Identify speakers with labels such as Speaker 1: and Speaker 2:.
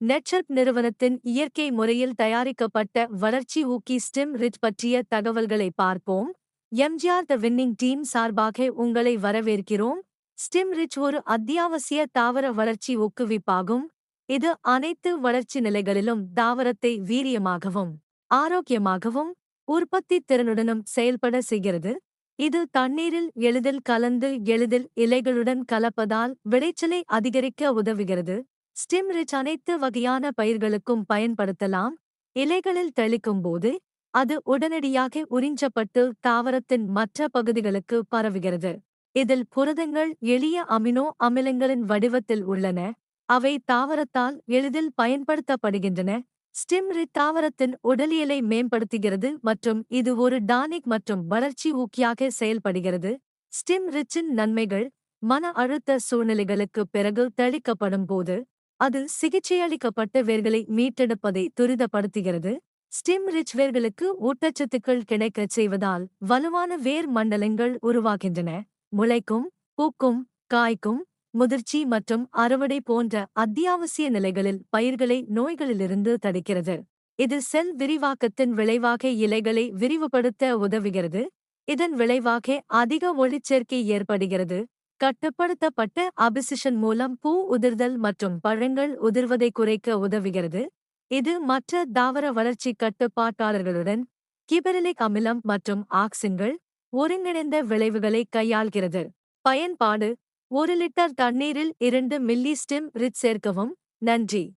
Speaker 1: நெட்சர்ப் நிறுவனத்தின் இயற்கை முறையில் தயாரிக்கப்பட்ட வளர்ச்சி ஊக்கி ஸ்டிம் ரிட் பற்றிய தகவல்களை பார்ப்போம். எம்ஜிஆர் த வின்னிங் டீம் சார்பாக உங்களை வரவேற்கிறோம். ஸ்டிம் ரிச் ஒரு அத்தியாவசிய தாவர வளர்ச்சி ஊக்குவிப்பாகும். இது அனைத்து வளர்ச்சி நிலைகளிலும் தாவரத்தை வீரியமாகவும் ஆரோக்கியமாகவும் உற்பத்தி திறனுடனும் செயல்பட செய்கிறது. இது தண்ணீரில் எளிதில் கலந்து எளிதில் இலைகளுடன் கலப்பதால் விளைச்சலை அதிகரிக்க உதவுகிறது. ஸ்டிம் ரிச் அனைத்து வகையான பயிர்களுக்கும் பயன்படுத்தலாம். இலைகளில் தெளிக்கும் போது அது உடனடியாக உறிஞ்சப்பட்டு தாவரத்தின் மற்ற பகுதிகளுக்கு பரவுகிறது. இதில் புரதங்கள் எளிய அமினோ அமிலங்களின் வடிவத்தில் உள்ளன. அவை தாவரத்தால் எளிதில் பயன்படுத்தப்படுகின்றன. ஸ்டிம் ரிச் தாவரத்தின் உடலியலை மேம்படுத்துகிறது மற்றும் இது ஒரு டானிக் மற்றும் வளர்ச்சி ஊக்கியாக செயல்படுகிறது. ஸ்டிம் ரிச்சின் நன்மைகள் மன அழுத்த சூழ்நிலைகளுக்கு பிறகு தெளிக்கப்படும் போது அது சிகிச்சையளிக்கப்பட்ட வேர்களை மீட்டெடுப்பதை துரிதப்படுத்துகிறது. ஸ்டிம் ரிச் வேர்களுக்கு ஊட்டச்சத்துக்கள் கிடைக்கச் செய்வதால் வலுவான வேர் மண்டலங்கள் உருவாகின்றன. முளைக்கும் பூக்கும் காய்க்கும் முதிர்ச்சி மற்றும் அறுவடை போன்ற அத்தியாவசிய நிலைகளில் பயிர்களை நோய்களிலிருந்து தடுக்கிறது. இது செல் விரிவாக்கத்தின் விளைவாக இலைகளை விரிவுபடுத்த உதவுகிறது. இதன் விளைவாக அதிக ஒளிச்சேர்க்கை ஏற்படுகிறது. கட்டுப்படுத்தப்பட்ட அபிசிஷன் மூலம் பூ உதிர்தல் மற்றும் பழங்கள் உதிர்வதை குறைக்க உதவுகிறது. இது மற்ற தாவர வளர்ச்சி கட்டுப்பாட்டாளர்களுடன் கிபெரலிக் அமிலம் மற்றும் ஆக்சின்கள் ஒருங்கிணைந்த விளைவுகளை கையாள்கிறது. பயன்பாடு ஒரு லிட்டர் தண்ணீரில் இரண்டு மில்லி ஸ்டிம் ரிச் சேர்க்கவும். நன்றி.